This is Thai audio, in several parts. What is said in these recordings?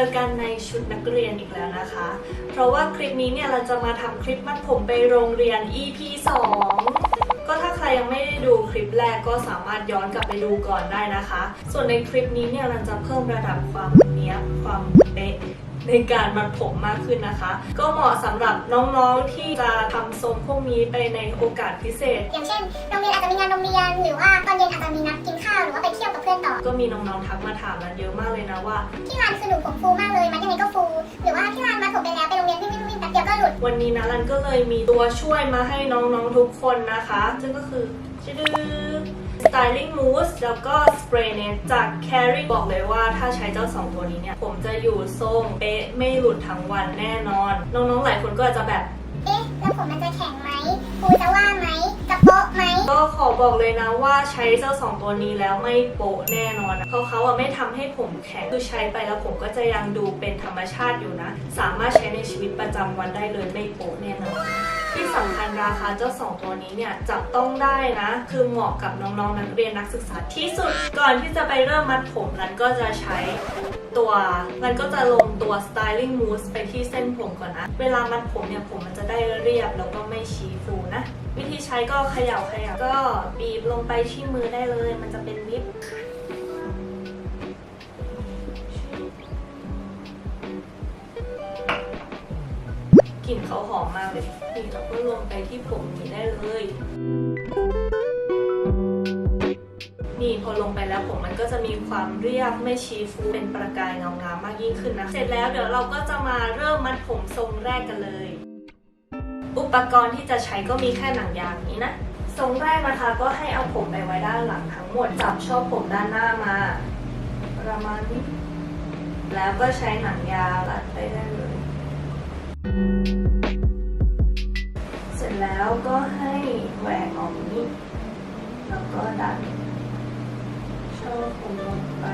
อกันในชุดนักเรียนอีกแล้วนะคะ เพราะว่าคลิปนี้เนี่ยเราจะมาทำคลิปมัดผมไปโรงเรียน EP 2 ก็ถ้าใครยังไม่ได้ดูคลิปแรกก็สามารถย้อนกลับไปดูก่อนได้นะคะ ส่วนในคลิปนี้เนี่ยเราจะเพิ่มระดับความเนี้ยความเป๊ะในการมัดผมมากขึ้นนะคะ ก็เหมาะสำหรับน้องๆที่จะทำทรงพวกนี้ไปในโอกาสพิเศษ อย่างเช่นโรงเรียนอาจจะมีงานโรงเรียน หรือว่าตอนเย็นอาจจะมีนัดกินข้าวหรือว่าไป กับเพื่อนต่อก็มีน้องๆทักมาถามกันเยอะมากเลยนะว่า ที่ร้านคือหนูผมฟูมากเลย มันยังไงก็ฟู หรือว่าที่ร้านมาผมไปแล้วไปโรงเรียนวิ่งวิ่งวิ่งแป๊บเดียวก็หลุด วันนี้นะรันก็เลยมีตัวช่วยมาให้น้องๆทุกคนนะคะ ซึ่งก็คือชื่อ Styling Mousse แล้วก็ Spray Net จาก Carry บอกเลยว่าถ้าใช้เจ้า 2 ตัวนี้เนี่ย ผมจะอยู่ทรงเป๊ะไม่หลุดทั้งวันแน่นอน น้องๆ หลายคนก็อาจจะแบบเอ๊ะแล้ว ผมมันจะแข็งไหมครูจะว่าไหมจะโป๊ะไหมก็ขอบอกเลยนะว่าใช้เจ้าสองตัวนี้แล้วไม่โปะแน่นอนเพราะเขาอะไม่ทำให้ผมแข็งคือใช้ไปแล้วผมก็จะยังดูเป็นธรรมชาติอยู่นะ สามารถใช้ในชีวิตประจำวันได้เลยไม่โปะแน่นอนที่สำคัญราคาเจ้าสองตัวนี้เนี่ยจับต้องได้นะ คือเหมาะกับน้องๆนักเรียนนักศึกษาที่สุด ก่อนที่จะไปเริ่มมัดผมนั้นก็จะใช้ ตัวมันก็จะลงตัว styling mousse ไปที่เส้นผมก่อนนะ เวลามัดผมเนี่ยผมมันจะได้เรียบแล้วก็ไม่ชี้ฟูนะ วิธีใช้ก็เขย่าเขย่าก็บีบลงไปที่มือได้เลย มันจะเป็นวิปกลิ่นเขาหอมมากเลยนี่เราก็ลงไปที่ผมนี้ได้เลย นี่พอลงไปแล้วผมมันก็จะมีความเรียบไม่ชี้ฟูเป็นประกายเงางามมากยิ่งขึ้นนะ เสร็จแล้วเดี๋ยวเราก็จะมาเริ่มมัดผมทรงแรกกันเลย อุปกรณ์ที่จะใช้ก็มีแค่หนังยางนี้นะทรงแรกนะคะก็ให้เอาผมไปไว้ด้านหลังทั้งหมดจับช่อผมด้านหน้ามา ประมาณนี้ แล้วก็ใช้หนังยาวรัดไปได้เลย เสร็จแล้วก็ให้แหวกออกนี้ แล้วก็ดัน ช่อผมลงไป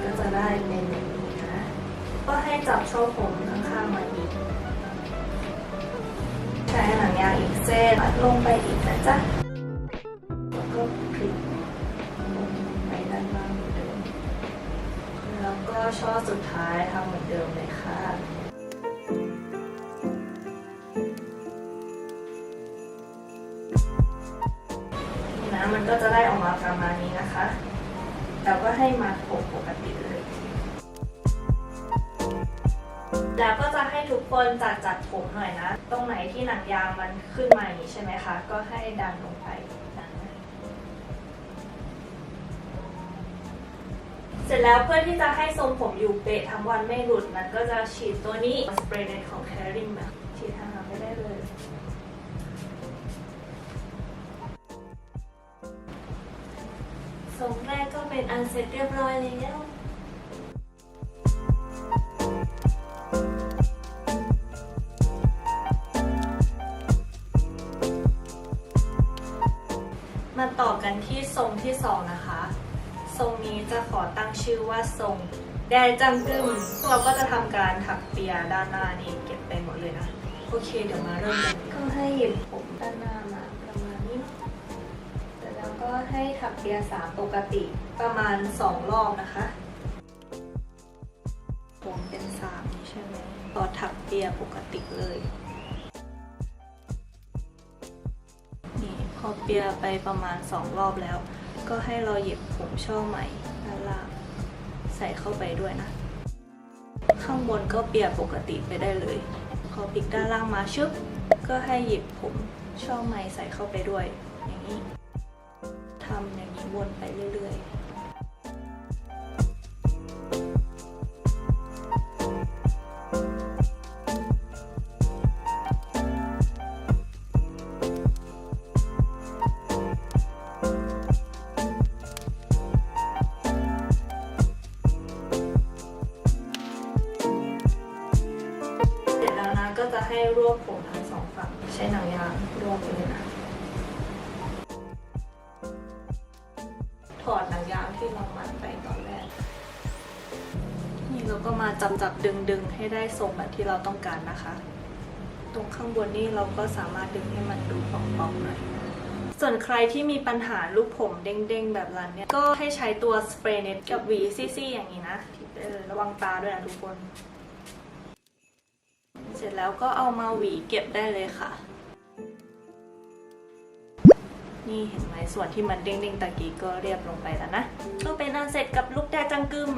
ก็จะได้เป็นอย่างนี้นะ ก็ให้จับช่อผมข้างๆมาอีกใช้หนังยางอีกเส้นมัดลงไปอีกนะจ๊ะ แล้วก็คลิปลงไปด้านล่างเหมือนเดิม แล้วก็ช่อสุดท้ายทำเหมือนเดิมเลยค่ะมันก็จะได้ ประมาณนี้นะคะแล้วก็ให้มาผมปกติเลย แล้วก็จะให้ทุกคนจัดจัดผมหน่อยนะ ตรงไหนที่หนังยางมันขึ้นมาอย่างนี้ใช่ไหมคะ ก็ให้ดันลงไปเสร็จแล้วเพื่อที่จะให้ทรงผมอยู่เป๊ะทั้งวันไม่หลุดนั้นก็จะฉีดตัวนี้สเปรย์เนตของ c a r i n มาฉีดทาง หลังไปได้เลยทรงแรกก็เป็นอันเสร็จเรียบร้อยแล้วมาต่อกันที่ทรงที่สองนะคะ ทรงนี้จะขอตั้งชื่อว่าทรงแดจังกึมเราก็จะทำการถักเปียด้านหน้านี่เก็บไปหมดเลยนะ โอเคเดี๋ยวมาเริ่มกันก็ให้หยิบผมด้านหน้า ให้ถักเปียสามปกติประมาณสองรอบนะคะผมเป็นสามนี่ใช่ไหมพอถักเปียปกติเลย นี่พอเปียไปประมาณสองรอบแล้ว ก็ให้เราหยิบผมช่อใหม่ด้านล่างใส่เข้าไปด้วยนะ ข้างบนก็เปียปกติไปได้เลย พอพลิกด้านล่างมาชึบก็ให้หยิบผมช่อใหม่ใส่เข้าไปด้วย อย่างนี้ ทำอย่างนี้วนไปเรื่อยๆเสร็จแล้วนะก็จะให้รวบผมทั้งสองฝั่งใช้หนังยางรวบไปเลยนะ นี่เราก็มาจับจับดึงดึงให้ได้ทรงแบบที่เราต้องการนะคะ ตรงข้างบนนี่เราก็สามารถดึงให้มันดูป่องๆหน่อยส่วนใครที่มีปัญหาลูกผมเด้งๆ แบบรันเนี่ย ก็ให้ใช้ตัวสเปรย์เน็ตกับหวีซี่ๆอย่างนี้นะระวังตาด้วยนะทุกคน เสร็จแล้วก็เอามาหวีเก็บได้เลยค่ะ นี่เห็นไหมส่วนที่มันเด้งๆตะกี้ก็เรียบลงไปแล้วนะ ก็เป็นอันเสร็จกับลูกแดจังกึม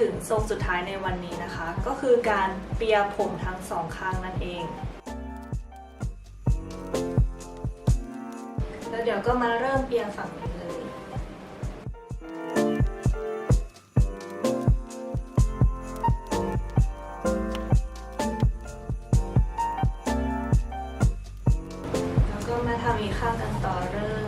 ถึงทรงสุดท้ายในวันนี้นะคะ ก็คือการเปียผมทั้งสองข้างนั่นเอง แล้วเดี๋ยวก็มาเริ่มเปียฝั่งนี้เลยแล้วก็มาทำอีกข้างกันต่อเลย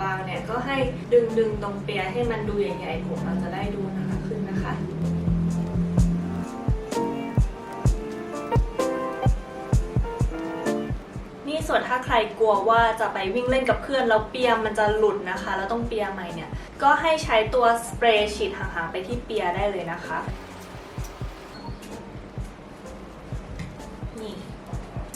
บางเนี่ยก็ให้ดึงดึงตรงเปียให้มันดูใหญ่ๆผมมันจะได้ดูหนาขึ้นนะคะนี่ส่วนถ้าใครกลัวว่าจะไปวิ่งเล่นกับเพื่อนแล้วเปียมันจะหลุดนะคะ แล้วต้องเปียใหม่เนี่ย ก็ให้ใช้ตัวสเปรย์ฉีดห่างๆไปที่เปียได้เลยนะคะ นี่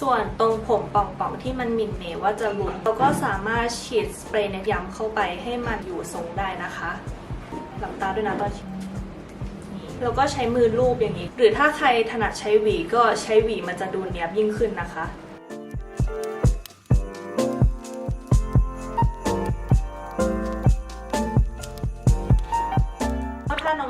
ส่วนตรงผมป่องๆที่มันมินเมว่าจะหลุดเราก็สามารถฉีดสเปรย์เนี่ยย้ำเข้าไปให้มันอยู่ทรงได้นะคะหลับตาด้วยนะตอนฉีดนี่แล้วก็ใช้มือลูบอย่างนี้ หรือถ้าใครถนัดใช้หวีก็ใช้หวีมันจะดูเนียบยิ่งขึ้นนะคะ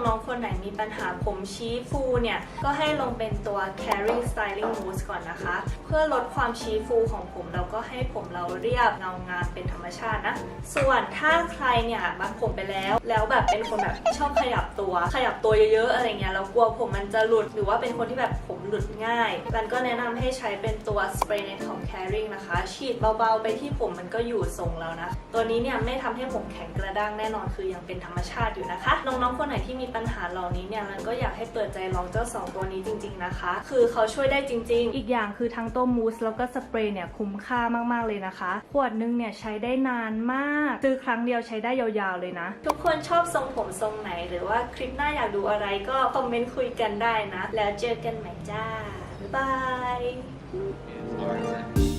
น้องๆ คนไหนมีปัญหาผมชี้ฟูเนี่ย ก็ให้ลงเป็นตัว Caring Styling Mousse ก่อนนะคะ เพื่อลดความชี้ฟูของผมแล้วก็ให้ผมเราเรียบเงางามเป็นธรรมชาตินะ ส่วนถ้าใครเนี่ยมัดผมไปแล้ว แล้วแบบเป็นคนแบบชอบขยับตัว ขยับตัวเยอะๆอะไรเงี้ยแล้วกลัวผมมันจะหลุดหรือว่าเป็นคนที่แบบผมหลุดง่ายรันก็แนะนำให้ใช้เป็นตัว Spray Net ของ Caring นะคะ ฉีดเบาๆไปที่ผมมันก็อยู่ทรงแล้วนะ ตัวนี้เนี่ยไม่ทำให้ผมแข็งกระด้างแน่นอนคือยังเป็นธรรมชาติอยู่นะคะน้องๆคนไหนที่มีปัญหาเหล่านี้เนี่ยรันก็อยากให้เปิดใจลองเจ้าสองตัวนี้จริง ๆนะคะ คือเขาช่วยได้จริง ๆ อีกอย่างคือทั้งตัวมูสแล้วก็สเปรย์เนี่ยคุ้มค่ามากๆเลยนะคะขวดนึงเนี่ยใช้ได้นานมากซื้อครั้งเดียวใช้ได้ยาวๆเลยนะ ทุกคนชอบทรงผมทรงไหน หรือว่าคลิปหน้าอยากดูอะไรก็คอมเมนต์คุยกันได้นะ แล้วเจอกันใหม่จ้าบ๊ายบาย